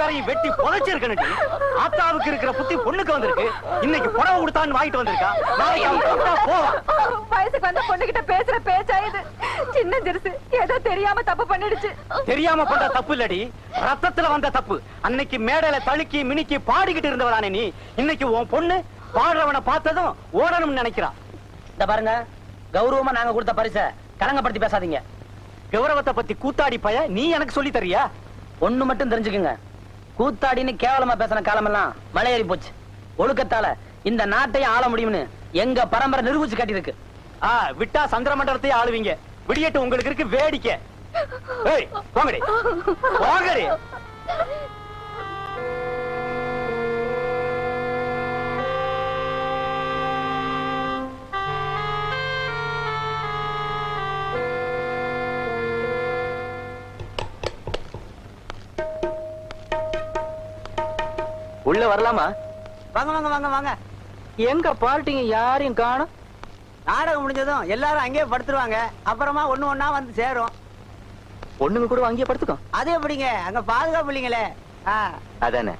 பேரையும் வெட்டி புதைச்சிருக்கணுடி ஆத்தாவுக்கு இருக்கிற புத்தி பொண்ணுக்கு வந்திருக்கு. இன்னைக்கு புடவை கொடுத்தான்னு வாங்கிட்டு வந்திருக்கா. நாளைக்கு அவன் கூப்பிட்டா போவான் வயசுக்கு வந்த பொண்ணுகிட்ட பேசுற பேச்சா இது? சின்ன ஜெருசு ஏதோ தெரியாம தப்பு பண்ணிடுச்சு. தெரியாம பண்ற தப்பு இல்லடி. ரத்தத்துல வந்த தப்பு. அன்னைக்கு மேடையில தழுக்கி மினிக்கி பாடிக்கிட்டு இருந்தவரானே நீ. இன்னைக்கு உன் பொண்ணு பாடுறவனை பார்த்ததும் ஓடணும்னு நினைக்கிறான் இந்த பாருங்க கௌரவமா நாங்க கொடுத்த பரிசை கலங்கப்படுத்தி பேசாதீங்க. கௌரவத்தை பத்தி கூத்தாடி பய நீ எனக்கு சொல்லி தரியா ஒண்ணு மட்டும் தெரிஞ்சுக்குங்க. கூத்தாடின்னு கேவலமா பேசின காலமெல்லாம் மலையேறி போச்சு. ஒழுக்கத்தால இந்த நாட்டையும் ஆள முடியும்னு எங்க பரம்பரை நிரூபிச்சு காட்டியிருக்கு. ஆ விட்டா சந்திரமண்டலத்தையே ஆளுவீங்க. விடியட்டு உங்களுக்கு இருக்கு வேடிக்கை. போங்கடி. போங்கடி. உள்ள வரலாமா? வாங்க வாங்க வாங்க வாங்க. எங்க பார்ட்டிங்க யாரையும் காணும்? நாடகம் முடிஞ்சதும் எல்லாரும் அங்கேயே படுத்துருவாங்க. அப்புறமா ஒண்ணு ஒண்ணா வந்து சேரும். பொண்ணுங்க கூட அங்கேயே படுத்துக்கோ. அது எப்படிங்க? அங்க பாதுகாப்பு இல்லைங்களே அதானே.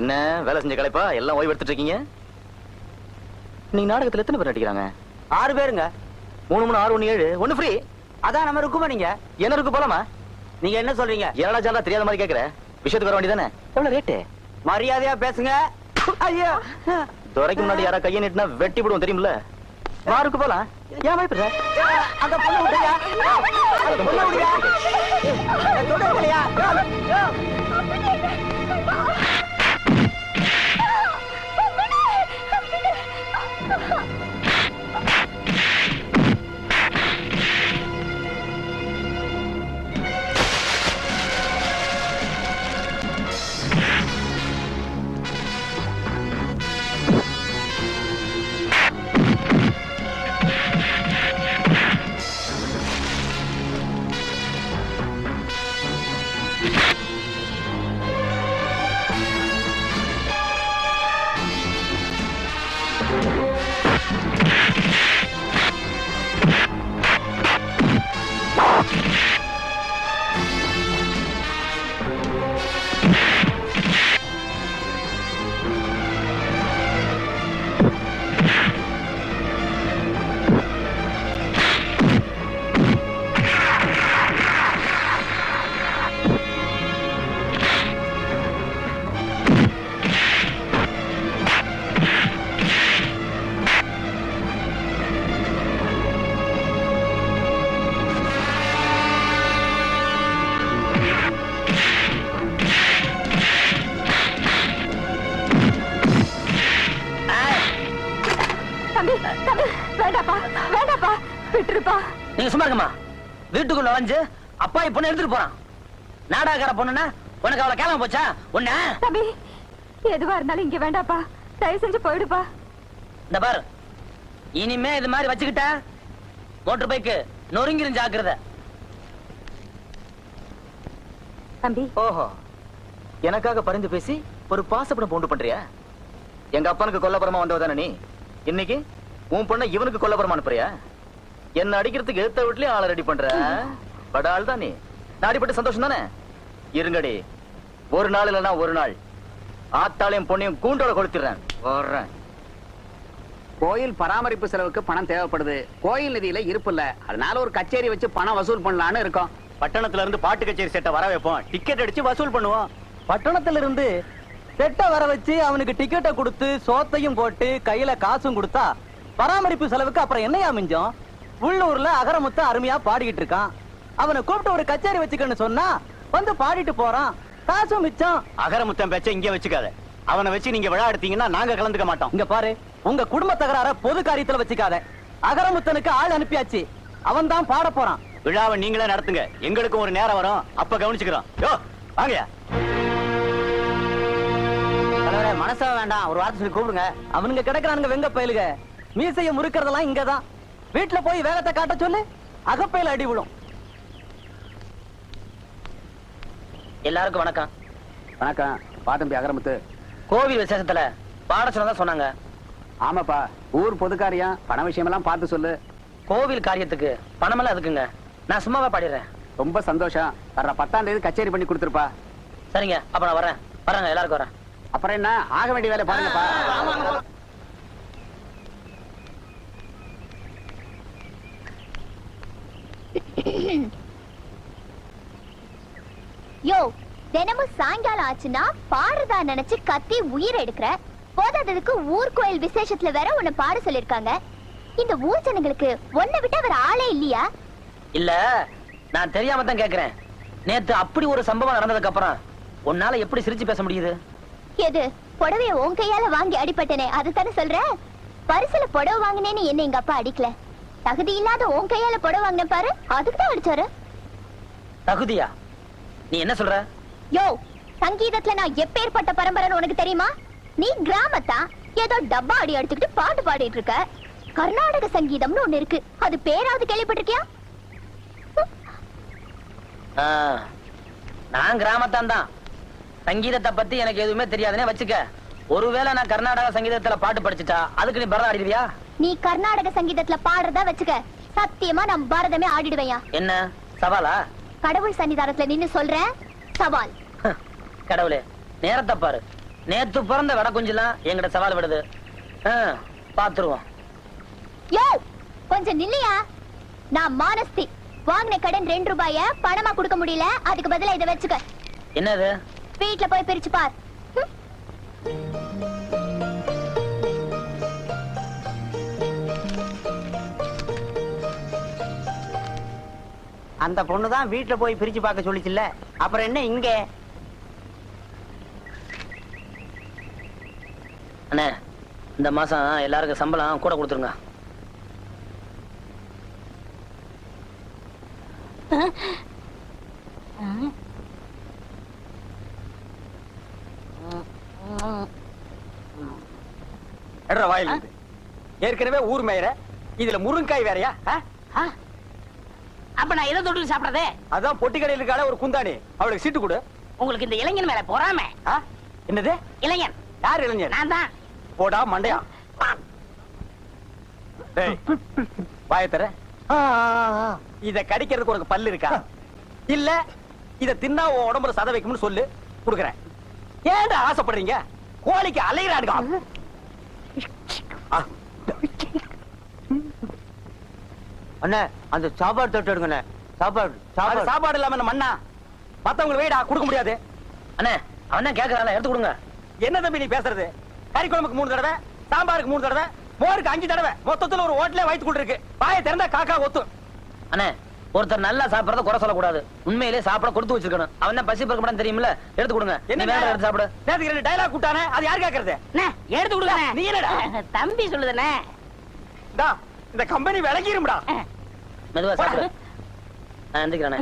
என்ன வேலை செஞ்ச கலைப்பா? எல்லாம் ஓய்வு எடுத்துட்டு இருக்கீங்க நீங்க நாடகத்துல எத்தனை பேர் நடிக்கிறாங்க? ஆறு பேருங்க. மூணு மூணு ஆறு ஒண்ணு ஏழு. ஒண்ணு ஃப்ரீ அதான் நம்ம இருக்குமானிங்க என்ன இருக்கு போலாமா? நீங்க என்ன சொல்றீங்க? என்னடா ஜாலா தெரியாத மாதிரி கேக்குற. விஷயத்துக்கு வர வேண்டியதானே எவ்வளவு ரேட்டு மரியாதையா பேசுங்க. ஐயோ. துறைக்கு முன்னாடி யாரா கையை நீட்டினா வெட்டி விடுவோம் தெரியுமில்ல? வாருக்கு போலாம். ஏன் பயப்படுற அந்த பொண்ணு விடுறியா அந்த பொண்ணு விடுறியா தம்பி தம்பி வேண்டாப்பா வேண்டாப்பா. விட்டுருப்பா. நீங்க சும்மா இருக்கமா வீட்டுக்குள்ள நுழைஞ்சு அப்பாவி பொண்ணு எடுத்துட்டு போறான். நாடகக்கார பொண்ணுன்னா உனக்கு அவளை கேளாம போச்சா? உன்ன? தம்பி எதுவா இருந்தாலும் இங்க வேண்டாப்பா. தயவு செஞ்சு போயிடுப்பா. இந்த பாரு. இனிமே இது மாதிரி வச்சுக்கிட்ட மோட்டர் பைக்கு நொறுங்கிரும் ஜாக்கிரதை. தம்பி. ஓஹோ. எனக்காக பரிந்து பேசி ஒரு பாசப்படம் பூண்டு பண்றியா? எங்க அப்பனுக்கு கொல்லப்புறமா வந்தவ தானே நீ? இன்னைக்கு உன் பொண்ணை இவனுக்கு கொல்லப்புறமா அனுப்புறியா என்ன அடிக்கிறதுக்கு எடுத்த வீட்லயே ஆளை ரெடி பண்ற. பட ஆள் தான் நீ. நான் அடிப்பட்ட சந்தோஷம் தானே? இருங்கடி. ஒரு நாள் இல்லைன்னா ஒரு நாள். ஆத்தாளையும் பொண்ணையும் கூண்டோட கொளுத்திடுறேன். வர்றேன் கோயில் பராமரிப்பு செலவுக்கு பணம் தேவைப்படுது. கோயில் நிதியில இருப்பு இல்ல. அதனால ஒரு கச்சேரி வச்சு பணம் வசூல் பண்ணலாம்னு இருக்கோம். பட்டணத்துல இருந்து பாட்டு கச்சேரி செட்டை வர வைப்போம். டிக்கெட் அடிச்சு வசூல் பண்ணுவோம். பட்டணத்துல இருந்து செட்ட வர வச்சு அவனுக்கு டிக்கெட்டை கொடுத்து சோத்தையும் போட்டு கையில காசும் கொடுத்தா பராமரிப்பு செலவுக்கு அப்புறம் என்னையா மிஞ்சம்? உள்ளூர்ல அகரமுத்த அருமையா பாடிக்கிட்டு இருக்கான். அவனை கூப்பிட்டு ஒரு கச்சேரி வச்சுக்கன்னு சொன்னா வந்து பாடிட்டு போறான். காசும் மிச்சம். அகரமுத்தம் பேச்ச இங்க வச்சுக்காத. அவனை வச்சு நீங்க விழா எடுத்தீங்கன்னா நாங்க கலந்துக்க மாட்டோம். இங்க பாரு உங்க குடும்ப தகராற பொது காரியத்துல வச்சுக்காத. அகரமுத்தனுக்கு ஆள் அனுப்பியாச்சு. அவன் தான் பாட போறான். விழாவை நீங்களே நடத்துங்க. எங்களுக்கும் ஒரு நேரம் வரும். அப்ப கவனிச்சுக்கிறோம். யோ வாங்கயா மனசா வேண்டாம். ஒரு வார்த்தை சொல்லி கூப்பிடுங்க. அவனுங்க கிடக்குறானுங்க வெங்க பயலுக. மீசைய முறுக்கறதெல்லாம் இங்கதான். வீட்டுல போய் வேகத்தை காட்ட சொல்லு. அகப்பையில அடி விழும். எல்லாருக்கும் வணக்கம். வணக்கம். பாத்தம்பி அகரமுத்து. கோவில் விசேஷத்துல பாட சொன்னதா சொன்னாங்க. ஆமாப்பா. ஊர் பொதுக்காரியம் பண விஷயமெல்லாம் பார்த்து சொல்லு. கோவில் காரியத்துக்கு பணமெல்லாம் எதுக்குங்க? நான் சும்மாவே பாடிடுறேன். ரொம்ப சந்தோஷம். வர்ற பத்தாம் தேதி கச்சேரி பண்ணி கொடுத்துருப்பா. சரிங்க. அப்ப நான் வரேன் வரேங்க எல்லாருக்கும் வரேன் அப்புறம் என்ன? ஆக வேண்டிய வேலை பாருங்கப்பா. யோ தினமும் சாயங்காலம் ஆச்சுன்னா பாடுறதா நினைச்சு கத்தி உயிர் எடுக்கிற? போதாததுக்கு ஊர் கோயில் விசேஷத்துல வேற உன்னை பாட சொல்லிருக்காங்க இந்த ஊர் ஜனங்களுக்கு உன்னை விட்டா வேற ஆளே இல்லையா? இல்ல நான் தெரியாம தான் கேக்குறேன். நேத்து அப்படி ஒரு சம்பவம் நடந்ததுக்கு அப்புறம் உன்னால எப்படி சிரிச்சு பேச முடியுது? எது? புடவைய உன் கையால வாங்கி அடிபட்டனே அதுதானே சொல்ற? பரிசுல புடவை வாங்கினேன்னு என்ன எங்க அப்பா அடிக்கல? தகுதி இல்லாத உன் கையால புடவை வாங்கின பாரு அதுக்கு தான் அடிச்சாரு. தகுதியா? நீ என்ன சொல்ற? யோ சங்கீதத்துல நான் எப்பேற்பட்ட பரம்பரைன்னு உனக்கு தெரியுமா? நீ கிராமத்தா ஏதோ டப்பா அடி அடிச்சுக்கிட்டு பாட்டு பாடிட்டு இருக்க. கர்நாடக சங்கீதம்னு ஒண்ணு இருக்கு. அது பேராவது கேள்விப்பட்டிருக்கியா? நான் கிராமத்தான் தான் சங்கீதத்தை பத்தி எனக்கு எதுவுமே தெரியாதுன்னே வச்சுக்க. ஒருவேளை நான் கர்நாடக சங்கீதத்துல பாட்டு படிச்சுட்டா அதுக்கு நீ பரதம் ஆடிடுவியா? நீ கர்நாடக சங்கீதத்துல பாடுறதா வச்சுக்க. சத்தியமா நான் பாரதமே ஆடிடுவேயா என்ன? சவாலா? கடவுள் சன்னிதானத்துல நின்னு சொல்றேன். சவால். கடவுளே நேரத்தை பாரு. நேத்து பிறந்த விட குஞ்சலாம் எங்கிட்ட சவால் விடுது பாத்துருவோம். யோ கொஞ்சம் நில்லையா? நான் மானஸ்தி. வாங்கின கடன் ரெண்டு ரூபாய பணமா கொடுக்க முடியல அதுக்கு பதிலா இதை வச்சுக்க. என்னது? வீட்ல போய் பிரிச்சு பார். அந்த பொண்ணு தான் வீட்டுல போய் பிரிச்சு பார்க்க சொல்லிச்சுல்ல? அப்புறம் என்ன இங்க? அண்ணே இந்த மாசம் எல்லாருக்கும் சம்பளம் கூட கொடுத்துருங்க. எடுற வாயில். ஏற்கனவே ஊர் மேயற. இதுல முருங்காய் வேறயா? அப்ப நான் எதை தொட்டு சாப்பிடறதே. அதான் பொட்டி கடையில் இருக்காளே ஒரு குந்தாணி. அவளுக்கு சீட்டு கொடு. உங்களுக்கு இந்த இளைஞன் மேல பொறாம? என்னது? இளைஞன். யார் இளைஞர் நான் தான். போடா மண்டையா. டேய், வாயை தர இத கடிக்கிறதுக்கு உனக்கு பல்லு இருக்கா? இல்ல இத தின்னா உன் உடம்புல சத வைக்கும்னு சொல்லு. குடுக்குறேன். ஏன்டா ஆசைப்படுறீங்க? கோழிக்கு அலைகிறானுங்க ஆ. அண்ணே அந்த சாப்பாடு தொட்டு எடுங்கண்ணே. சாப்பாடு அது சாப்பாடு இல்லாம என்ன மண்ணா? மத்தவங்களுக்கு வெயிடா கொடுக்க முடியாது. அண்ணே அவன் தான் எடுத்து கொடுங்க. என்ன தம்பி நீ பேசுறது? கறி குழம்புக்கு மூணு தடவை சாம்பாருக்கு மூணு தடவை மோருக்கு அஞ்சு தடவை. மொத்தத்துல ஒரு ஹோட்டலே வயிற்று கொண்டு இருக்கு வாயை திறந்தா காக்கா ஒத்து. அண்ணே ஒருத்தர் நல்லா சாப்பிடறத குறை சொல்லக்கூடாது. உண்மையிலே சாப்பிட கொடுத்து வச்சிருக்கணும். அவன் தான் பசி பறக்க தெரியுமில்ல? எடுத்து கொடுங்க. என்ன வேலை எடுத்து சாப்பிடு. நேத்துக்கு ரெண்டு டைலாக் கூட்டானே அது யார் கேக்குறது? அண்ணே, எடுத்து கொடுங்க. நீ என்னடா? தம்பி சொல்லுதுண்ணே. டா இந்த கம்பெனி விளங்கிரும்டா மெதுவா சாப்பிடு. நான் எந்திரிக்கிறேண்ணே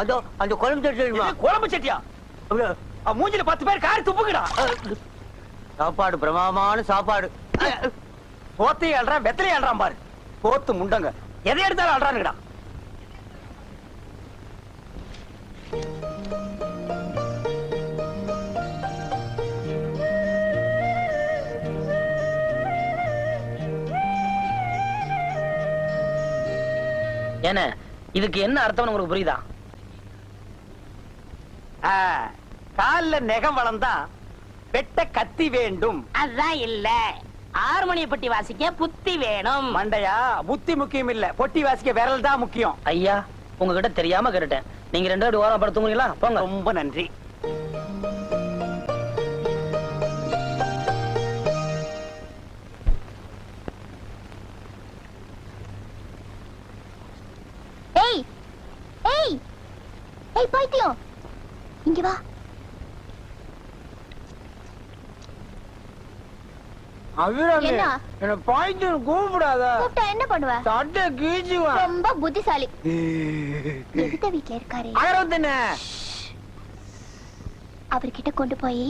அதோ அந்த குழம்பு இது குழம்பு சட்டியா? மூஞ்சில பத்து பேர் காரி துப்புக்குடா. சாப்பாடு பிரமாமான சாப்பாடு. போத்தையும் அல்றான் வெத்தலையும் அல்றான் பாரு. போத்து முண்டங்க. எதை எடுத்தாலும் அழறானுடா என்ன இதுக்கு என்ன அர்த்தம் உங்களுக்கு புரியுதா? ஆ, கால்ல நெகம் வளர்ந்தா வெட்ட கத்தி வேண்டும். அதான் இல்ல. ஆறுமணிய பட்டி வாசிக்க புத்தி வேணும். மண்டையா? புத்தி முக்கியம் இல்ல. பொட்டி வாசிக்க விரல் தான் முக்கியம். ஐயா உங்ககிட்ட தெரியாம கேட்டுட்டேன். நீங்க ரெண்டு பேரும் ஓரம் படுத்துங்களா போங்க. ரொம்ப நன்றி. ஏய் ஏய் ஏய் பைத்தியம் இங்க வா. என்ன? என்ன பாய்த்து கூப்பிடாத. கூப்பிட்டா என்ன பண்ணுவ? சட்டை ரொம்ப புத்திசாலி. எதுத்த வீட்ல இருக்காரு. அகரவத்தன அவர்கிட்ட கொண்டு போய்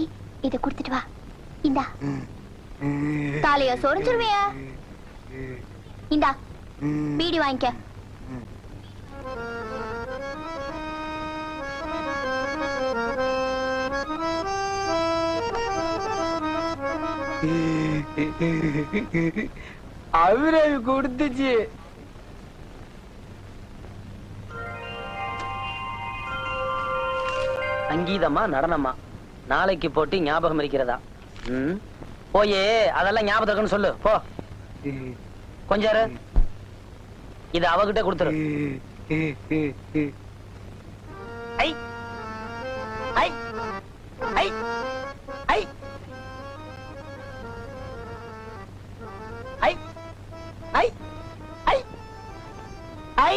இத குடுத்துட்டு வா. இந்தா. தலைய சொரிஞ்சிருவியா. இந்தா. பீடி வாங்கிக்க. அவரு கொடுத்துச்சு. சங்கீதமா நடனமா? நாளைக்கு போட்டு ஞாபகம் இருக்கிறதா? போயே அதெல்லாம் ஞாபகம் இருக்குன்னு சொல்லு. போ. கொஞ்சம் இத அவகிட்ட கொடுத்துரு. ஐ. ஐ. ஐ.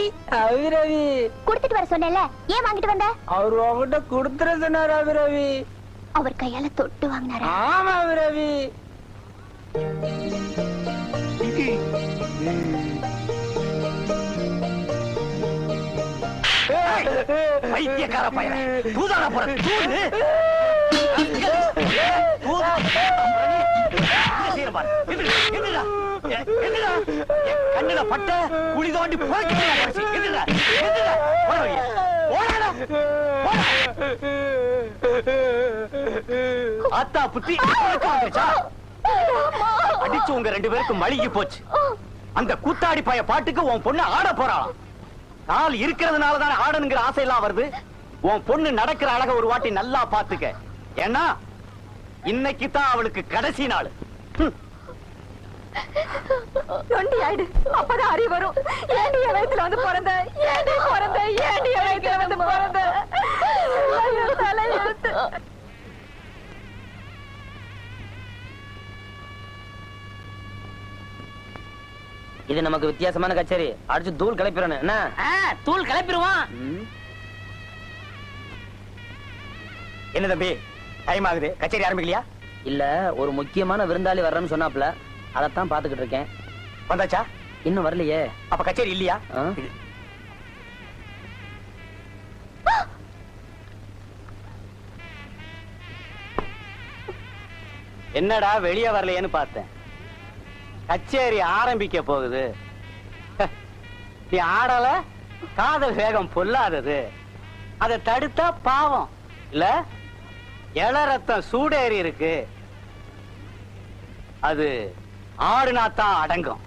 ஐ அபிரவி கொடுத்துட்டு வர சொன்னேன்ல ஏன் வாங்கிட்டு வந்த? அவர் உங்ககிட்ட கொடுத்துட சொன்னார் அபிரவி அவர் கையால தொட்டு வாங்கினாரா? ஆமா அபிரவி பைத்தியக்கார பையன். தூதான போற தூது. கண்ணுல பட்ட குழி தோண்டி அத்தா புத்தி வந்துருச்சா? அடிச்சு உங்க ரெண்டு பேருக்கும் மழுகி போச்சு. அந்த கூத்தாடி பைய பாட்டுக்கு உன் பொண்ணு ஆட போறாளாம் கால் இருக்கிறதுனால தானே ஆடனுங்கிற ஆசை எல்லாம் வருது. உன் பொண்ணு நடக்கிற அழக ஒரு வாட்டி நல்லா பாத்துக்க ஏன்னா இன்னைக்கு தான் அவளுக்கு கடைசி நாள். நொண்டி ஆயிடு. அப்பதான் அறிவு வரும். ஏண்டி வயித்துல வந்து பிறந்த? ஏண்டி பிறந்த? ஏண்டி வயித்துல வந்து பிறந்த? இது நமக்கு வித்தியாசமான கச்சேரி. அடிச்சு தூள் கிளப்பிடணும். என்ன? தூள் கிளப்பிடுவான் என்ன தம்பி? டைம் ஆகுது. கச்சேரி ஆரம்பிக்கலையா? இல்ல ஒரு முக்கியமான விருந்தாளி வர்றேன்னு சொன்னாப்ல அதத்தான் பாத்துக்கிட்டு இருக்கேன். வந்தாச்சா? இன்னும் வரலையே. அப்ப கச்சேரி இல்லையா? என்னடா வெளியே வரலையேன்னு பார்த்தேன். கச்சேரி ஆரம்பிக்க போகுது. நீ ஆடல? காதல் வேகம் பொல்லாதது. அதை தடுத்தா பாவம். இல்ல? இளரத்தம் சூடேறி இருக்கு. அது ஆடுனா தான் அடங்கும்.